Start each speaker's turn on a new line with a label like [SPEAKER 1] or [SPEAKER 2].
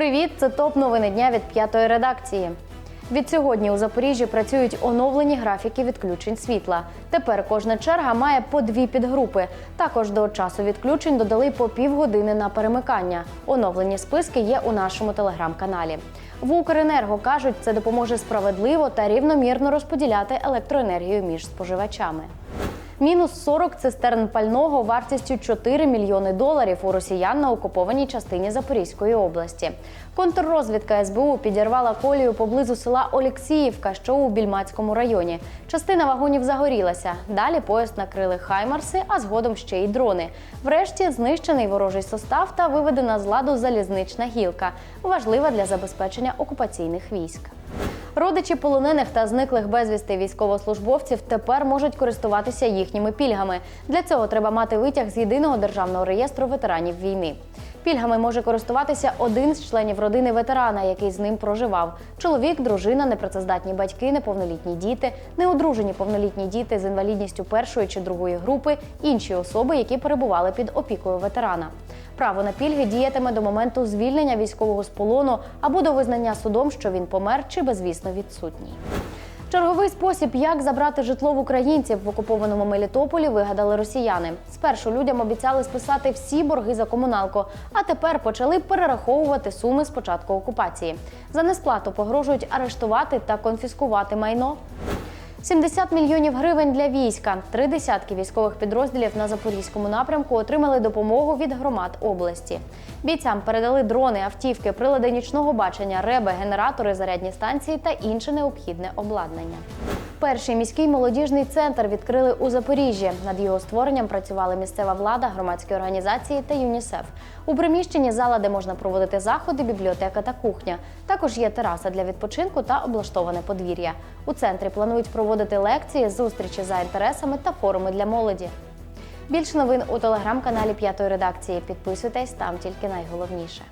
[SPEAKER 1] Привіт! Це топ новини дня від п'ятої редакції. Від сьогодні у Запоріжжі працюють оновлені графіки відключень світла. Тепер кожна черга має по дві підгрупи. Також до часу відключень додали по півгодини на перемикання. Оновлені списки є у нашому телеграм-каналі. В Укренерго кажуть, це допоможе справедливо та рівномірно розподіляти електроенергію між споживачами. Мінус 40 цистерн пального вартістю 4 мільйони доларів у росіян на окупованій частині Запорізької області. Контррозвідка СБУ підірвала колію поблизу села Олексіївка, що у Більмацькому районі. Частина вагонів загорілася. Далі поїзд накрили хаймарси, а згодом ще й дрони. Врешті знищений ворожий состав та виведена з ладу залізнична гілка, важлива для забезпечення окупаційних військ. Родичі полонених та зниклих безвісти військовослужбовців тепер можуть користуватися їхніми пільгами. Для цього треба мати витяг з єдиного державного реєстру ветеранів війни. Пільгами може користуватися один з членів родини ветерана, який з ним проживав: чоловік, дружина, непрацездатні батьки, неповнолітні діти, неодружені повнолітні діти з інвалідністю першої чи другої групи, інші особи, які перебували під опікою ветерана. Право на пільги діятиме до моменту звільнення військового з полону або до визнання судом, що він помер чи безвісно відсутній. Черговий спосіб, як забрати житло в українців в окупованому Мелітополі, вигадали росіяни. Спершу людям обіцяли списати всі борги за комуналку, а тепер почали перераховувати суми з початку окупації. За несплату погрожують арештувати та конфіскувати майно. 70 мільйонів гривень для війська. Три десятки військових підрозділів на запорізькому напрямку отримали допомогу від громад області. Бійцям передали дрони, автівки, прилади нічного бачення, реби, генератори, зарядні станції та інше необхідне обладнання. Перший міський молодіжний центр відкрили у Запоріжжі. Над його створенням працювали місцева влада, громадські організації та ЮНІСЕФ. У приміщенні зала, де можна проводити заходи, бібліотека та кухня. Також є тераса для відпочинку та облаштоване подвір'я. У центрі планують проводити лекції, зустрічі за інтересами та форуми для молоді. Більше новин у телеграм-каналі П'ятої редакції. Підписуйтесь там тільки найголовніше.